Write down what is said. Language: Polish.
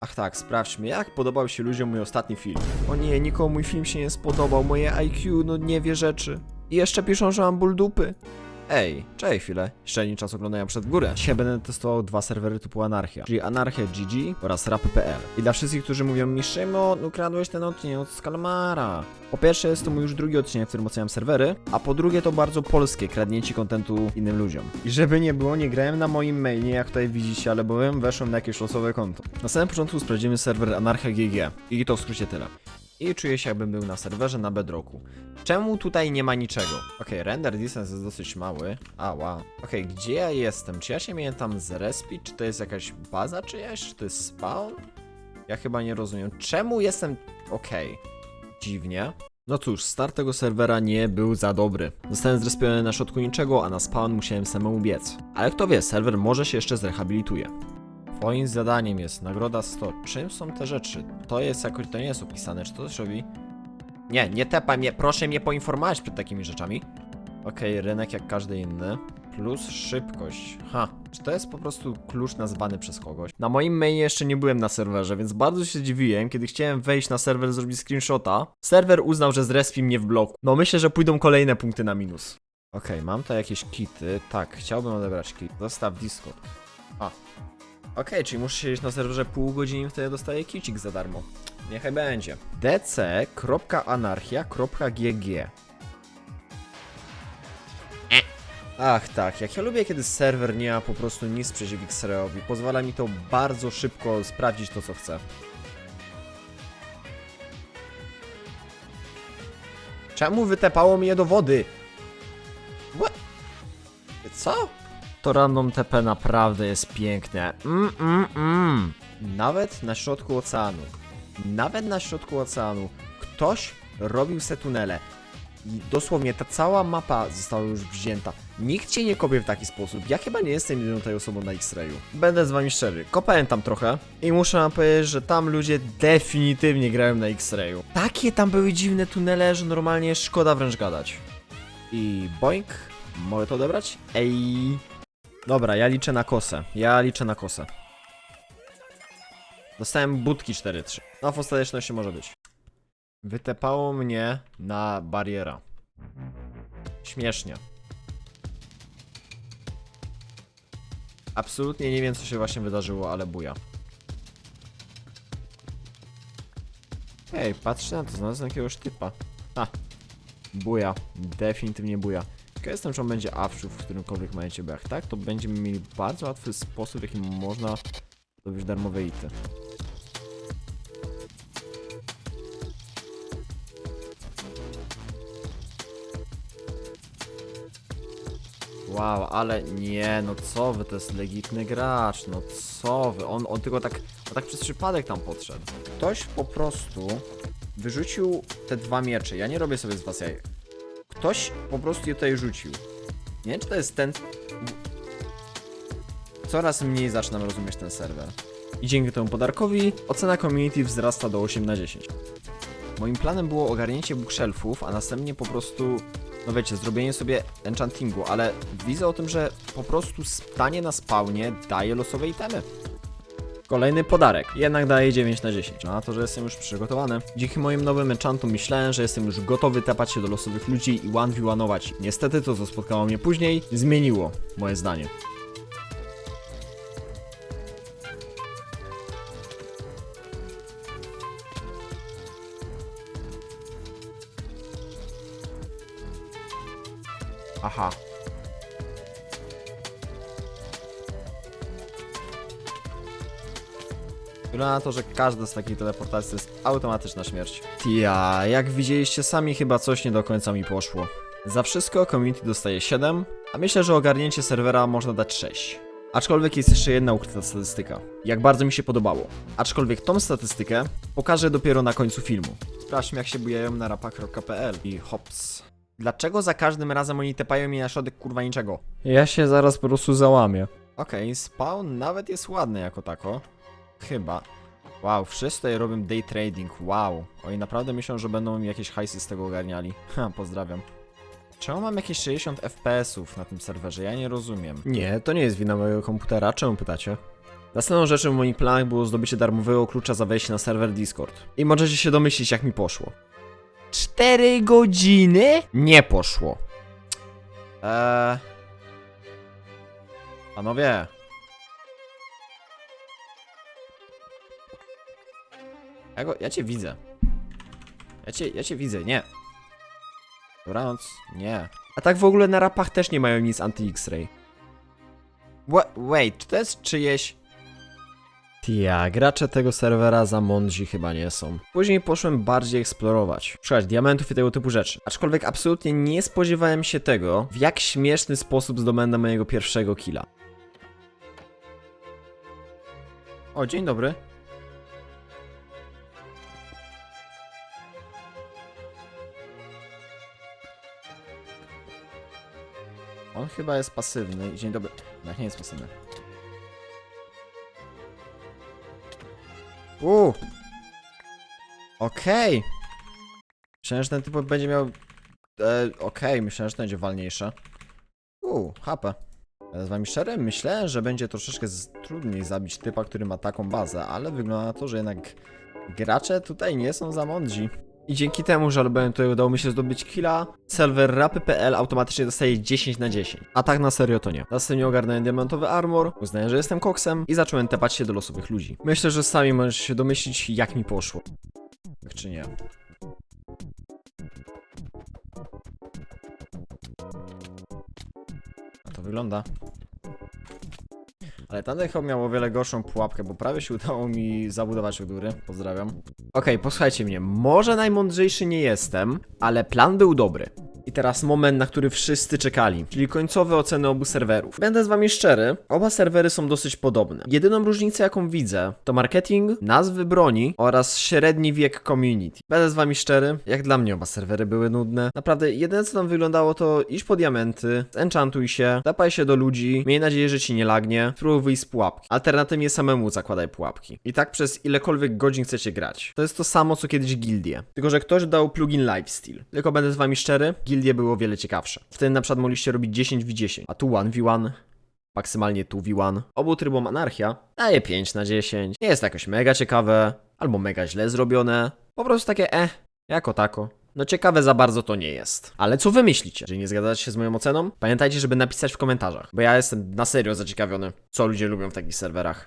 Ach tak, sprawdźmy, jak podobał się ludziom mój ostatni film. O nie, nikomu mój film się nie spodobał, moje IQ, no nie wie rzeczy. I jeszcze piszą, że mam ból dupy. Ej, czekaj chwilę, średni czas oglądania przed górę. Dzisiaj będę testował dwa serwery typu Anarchia, czyli Anarchia GG oraz Rapy.pl. I dla wszystkich, którzy mówią mi, Szymon, ukradłeś ten odcinek od Skalmara. Po pierwsze jest to mój już drugi odcinek, w którym oceniam serwery, a po drugie to bardzo polskie kradnięcie kontentu innym ludziom. I żeby nie było, nie grałem na moim mailie, jak tutaj widzicie, ale byłem, weszłem na jakieś losowe konto. Na samym początku sprawdzimy serwer Anarchia GG i to w skrócie tyle. I czuję się jakbym był na serwerze na Bedrocku. Czemu tutaj nie ma niczego? Okej, render distance jest dosyć mały. Ała. Okej, gdzie ja jestem? Czy ja się miałem tam zrespić? Czy to jest jakaś baza czyjaś? Czy to jest spawn? Ja chyba nie rozumiem. Czemu jestem... Okej. Dziwnie. No cóż, start tego serwera nie był za dobry. Zostałem zrespiony na środku niczego, a na spawn musiałem samemu biec. Ale kto wie, serwer może się jeszcze zrehabilituje. Twoim zadaniem jest nagroda 100. Czym są te rzeczy? To jest jakoś, to nie jest opisane, czy to coś robi? Nie, nie tepaj mnie, proszę mnie poinformować przed takimi rzeczami. Okej, rynek jak każdy inny. Plus szybkość. Ha, czy to jest po prostu klucz nazwany przez kogoś? Na moim mailie jeszcze nie byłem na serwerze, więc bardzo się zdziwiłem, kiedy chciałem wejść na serwer, zrobić screenshota. Serwer uznał, że zrespi mnie w bloku. No myślę, że pójdą kolejne punkty na minus. Okej, mam tu jakieś kity. Tak, chciałbym odebrać kit. Zostaw Discord. A. Okej, czyli muszę siedzieć na serwerze pół godziny wtedy dostaję kicik za darmo. Niechaj będzie. dc.anarchia.gg Ach tak, jak ja lubię, kiedy serwer nie ma po prostu nic przeciw X-Rayowi. Pozwala mi to bardzo szybko sprawdzić to, co chcę. Czemu wytepało mnie do wody? What? Co? To random TP naprawdę jest piękne. Mm, mm, mm. Nawet na środku oceanu. Nawet na środku oceanu. Ktoś robił se tunele. I dosłownie ta cała mapa została już wzięta. Nikt cię nie kopie w taki sposób. Ja chyba nie jestem jedyną tej osobą na X-Rayu. Będę z wami szczery. Kopałem tam trochę i muszę wam powiedzieć, że tam ludzie definitywnie grają na X-Rayu. Takie tam były dziwne tunele, że normalnie szkoda wręcz gadać. I boink. Mogę to odebrać? Ej. Dobra, ja liczę na kosę. Ja liczę na kosę. Dostałem budki 4-3. No w ostateczności może być. Wytepało mnie na bariera. Śmiesznie. Absolutnie nie wiem, co się właśnie wydarzyło, ale buja. Ej, patrzcie na to, znalazłem jakiegoś typa. Ha. Buja. Definitywnie buja. Ciekaw jestem, czy on będzie awczów w którymkolwiek momencie, bo jak tak, to będziemy mieli bardzo łatwy sposób, w jaki można zdobyć darmowe ity. Wow, ale nie, no co wy, to jest legitny gracz, no co wy, on, on tylko tak, on tak przez przypadek tam podszedł. Ktoś po prostu wyrzucił te dwa miecze, ja nie robię sobie z was jaj. Ktoś po prostu je tutaj rzucił. Nie wiem, czy to jest ten... Coraz mniej zaczynam rozumieć ten serwer. I dzięki temu podarkowi ocena community wzrasta do 8 na 10. Moim planem było ogarnięcie bookshelfów, a następnie po prostu, no wiecie, zrobienie sobie enchantingu, ale widzę o tym, że po prostu stanie na spawnie daje losowe itemy. Kolejny podarek, jednak daje 9 na 10. Na to, że jestem już przygotowany. Dzięki moim nowym enchantom myślałem, że jestem już gotowy tepać się do losowych ludzi i 1v1ować. Niestety to, co spotkało mnie później, zmieniło moje zdanie. Aha. Wygląda na to, że każda z takich teleportacji jest automatyczna śmierć. Ja, jak widzieliście sami, chyba coś nie do końca mi poszło. Za wszystko community dostaje 7, a myślę, że ogarnięcie serwera można dać 6. Aczkolwiek jest jeszcze jedna ukryta statystyka. Jak bardzo mi się podobało. Aczkolwiek tą statystykę pokażę dopiero na końcu filmu. Sprawdźmy jak się bujają na rapa.pl i hops. Dlaczego za każdym razem oni tepają mi na środek kurwa niczego? Ja się zaraz po prostu załamię. Okej, spawn nawet jest ładny jako tako. Chyba. Wow, wszyscy tutaj robią day trading, wow. Oni naprawdę myślą, że będą mi jakieś hajsy z tego ogarniali. Ha, pozdrawiam. Czemu mam jakieś 60 FPS-ów na tym serwerze? Ja nie rozumiem. Nie, to nie jest wina mojego komputera, czemu pytacie? Następną rzeczą w moich planach było zdobycie darmowego klucza za wejście na serwer Discord. I możecie się domyślić, jak mi poszło. 4 godziny? Nie poszło. Eee... Panowie. Ja, go, ja cię widzę. Ja cię, ja cię widzę, nie. Dobranoc, nie. A tak w ogóle na rapach też nie mają nic anti-X-ray. Wa- Wait, czy to jest czyjeś... Tia, gracze tego serwera za mądrzy chyba nie są. Później poszłem bardziej eksplorować, szukać diamentów i tego typu rzeczy. Aczkolwiek absolutnie nie spodziewałem się tego, w jak śmieszny sposób zdobędę mojego pierwszego killa. O, dzień dobry. On chyba jest pasywny. Dzień dobry. No, nie jest pasywny. Uuu. Okej. Myślałem, że ten typ będzie miał... E, Okej, myślałem, że to będzie walniejsze. Uuu, HP. Z wami szczery, myślałem, że będzie troszeczkę trudniej zabić typa, który ma taką bazę, ale wygląda na to, że jednak gracze tutaj nie są za mądrzy. I dzięki temu, że albowiem tutaj udało mi się zdobyć killa, serwer rapy.pl automatycznie dostaje 10 na 10. A tak na serio to nie. Następnie ogarnąłem diamentowy armor, uznałem, że jestem koksem i zacząłem tepać się do losowych ludzi. Myślę, że sami możecie się domyślić, jak mi poszło. Tak czy nie? A to wygląda. Ale chyba miał o wiele gorszą pułapkę, bo prawie się udało mi zabudować od góry. Pozdrawiam. Okej, posłuchajcie mnie. Może najmądrzejszy nie jestem, ale plan był dobry. I teraz moment, na który wszyscy czekali, czyli końcowe oceny obu serwerów. Będę z wami szczery, oba serwery są dosyć podobne. Jedyną różnicę, jaką widzę, to marketing, nazwy broni oraz średni wiek community. Będę z wami szczery, jak dla mnie oba serwery były nudne. Naprawdę, jedyne co tam wyglądało to iść po diamenty, enchantuj się, tapaj się do ludzi, miej nadzieję, że ci nie lagnie, spróbuj wyjść z pułapki. Alternatywnie samemu zakładaj pułapki. I tak przez ilekolwiek godzin chcecie grać. To jest to samo, co kiedyś gildie. Tylko, że ktoś dał plugin Lifesteal. Tylko będę z wami szczery, gildie były o wiele ciekawsze. Wtedy na przykład mogliście robić 10 w 10, a tu 1v1, maksymalnie 2v1. Obu trybom anarchia daje 5 na 10. Nie jest to jakoś mega ciekawe, albo mega źle zrobione. Po prostu takie eh, jako tako. No ciekawe za bardzo to nie jest. Ale co wy myślicie? Jeżeli nie zgadzacie się z moją oceną, pamiętajcie, żeby napisać w komentarzach, bo ja jestem na serio zaciekawiony, co ludzie lubią w takich serwerach.